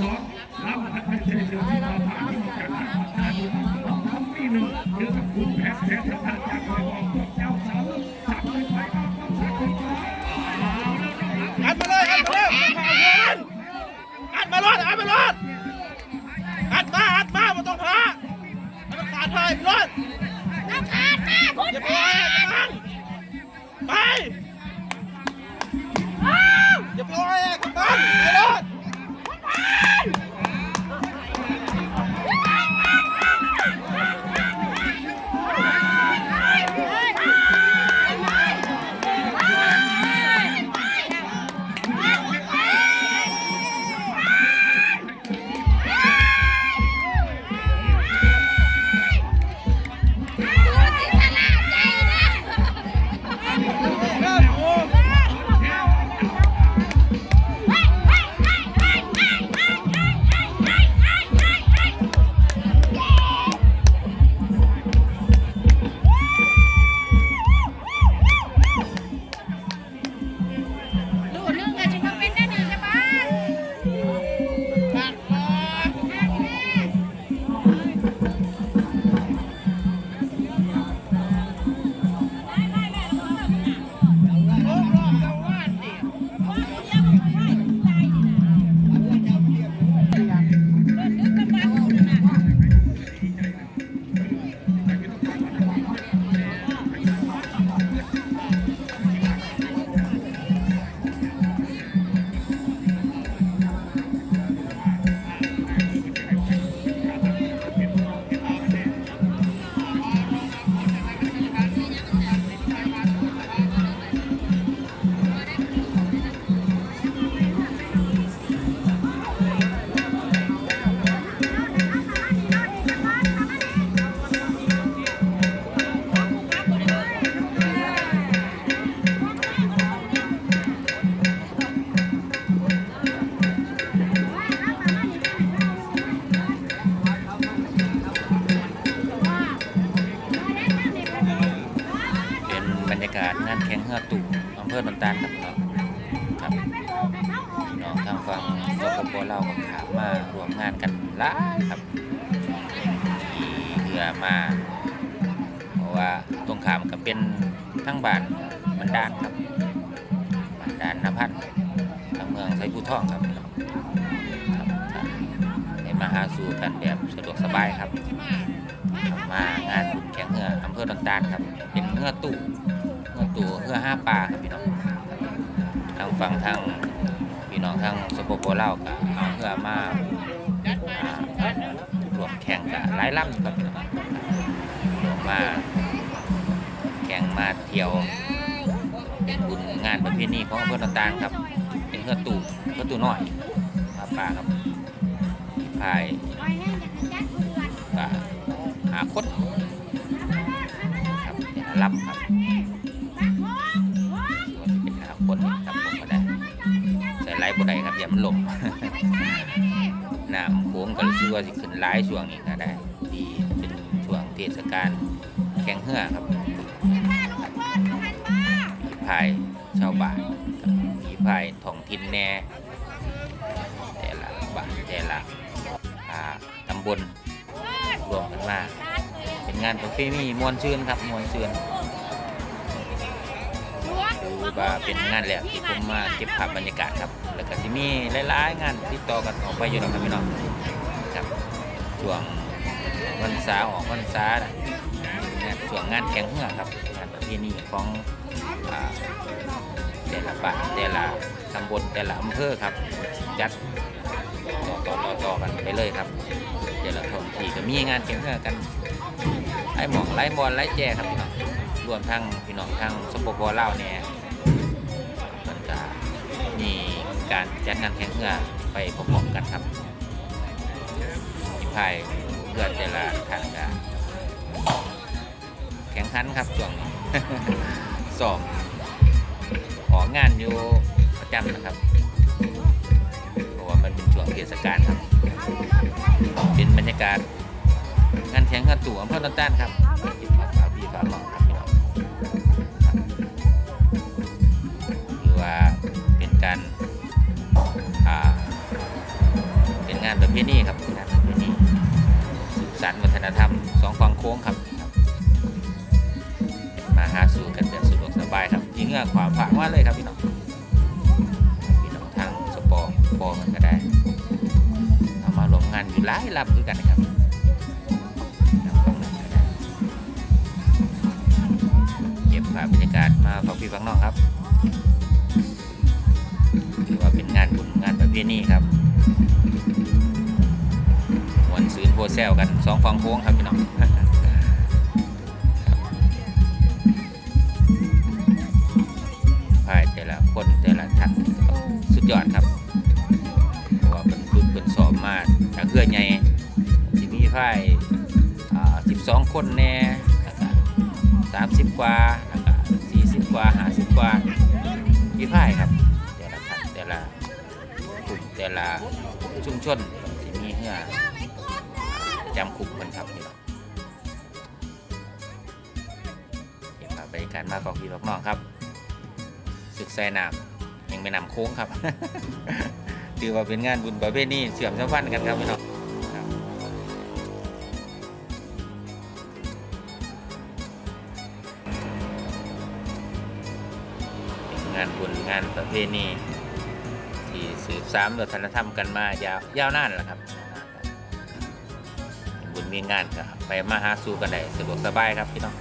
สองลำพันธ์เฉลิมที่มาผ่านที่จากทางผ่าทำปีหนึ่งเจอกับคุณแพทย์แพทย์ทางจากคอยบอกพวกเจ้าสาวสับเลยไปก็ต้องสับเลยไปอัดมาเลยอัดมาเลยอัดมาเลยอัดมาเลยอัดมาอัดมามันต้องพามันขาดไปรถน้ำขาดมาคุณอย่าไปอัดมันไป ฮือตู่อำเภอดอนตาลครับพี่น้องครับน้องทางฝั่งสปปลาวก็ขามมารวมงานกันหลายครับที่เรือมาเพราะว่าตรงขามก็เป็นทั้งบ้านบันดาลครับบันดาลนพันธ์ทางเมืองไซผู้ท่องครับน้องครับก็ได้มาหาสู่กันแบบสะดวกสบายครับมางานแข่งเรืออำเภอดอนตาลครับ เป็นเรือตู่ เรือตู่เรือห้าปลาครับพี่น้องทางฝั่งทางพี่น้องทางสปปลาวก็เอาเรือมาอ่ารวมแข่งกับหลายลำครับพี่น้องรวมมาแข่งมาเที่ยวเป็นบุญงานประเพณีของอำเภอดอนตาลครับ เป็นเรือตู่เรือตู่น้อยห้าปลาครับพายก็หาคดครับรับครับ บ่ได้ครับอย่ามันหลงน้ำโค้งก็รู้สึกว่าสิขึ้นหลายช่วงนี้ก็ได้ดีเป็นช่วงเทศกาลแข่งเรือครับมีพายชาวบ้านมีพายท้องถิ่นแน่แต่ละบ้านแต่ละอ่าตำบลรวมกันมาเป็นงานประเพณีมวนชื่นครับมวนชื่น อว่าเป็นงานแรกที่ผมมาเก็บภาพบรรยากาศครับ แล้วก็ที่มีหลายๆงานติดต่อกันออกไปอยู่นะครับพี่น้องครับช่วงวันเสาร์ออกวันเสาร์นะงานช่วงงานแข่งเรือครับงานประเพณีของอแต่ละบ้านแต่ละตำบลแต่ละอำเภอครับจัดต่อต่อต่อต่อกันไปเลยครับเดี๋ยวเราท้องที่ก็มีงานแข่งเรือกันไล่หมองไล่บอลไล่แจครับพี่น้องรวมทั้งพี่น้องทั้งสปปลาวเนี่ย การจัดงานแข่งเรือไปพร้อมๆกันครับที่ภายเพื่อแต่ละทางการแข่งขันครับช่วงนี้สอบของงานอยู่ประจำนะครับเพราะว่ามันเป็นช่วงเทศกาลครับ เป็นบรรยากาศงานแข่งขันตู่อำเภอต้นต้านครับ ณีครับเป็นงานประเพณีสืบสานวัฒนธรรมสองฝั่งโค้งครับ มาหาสู่กันแบบสะดวกสบายครับยิงเงื่อความฝากว่าเลยครับพี่น้องพี่น้องทางสปอร์บอมันก็ได้เอามาลงงานอยู่หลายลำด้วยกันนะครับเก็บภาพบรรยากาศมาฝากพี่ฟังน้องครับถือว่าเป็นงานบุญงานประเพณีครับ วนซื้นโพแซวกันสองฝั่งโค้งครับพี่น้องพายแต่ละคนแต่ละท่านสุดยอดครับเพราะว่าเป็นฝึกเป็นสอบมาจากเพื่อนใหญ่ที่มีพายอ่า12คนแน่แล้วก็30กว่าแล้วก็40กว่า50กว่ามีพายครับแต่ละท่านแต่ละกลุ่มแต่ละชุมชนที่มีเหือ จำคุกคนครับพี่น้องเก็บภาพบรรยากาศมาฝากพี่น้องครับศึกใส่น้ำยังไม่นำโค้งครับถือว่าเป็นงานบุญประเภทนี้เสื่อมสัมพันธ์กันครับพี่น้องงานบุญงานประเภทนี้ที่สืบสานวัฒนธรรมกันมายาวยาวนานแล้วครับ บุญมีงานก็ไปมาหาสู่กันได้สะดวกสบายครับพี่น้อง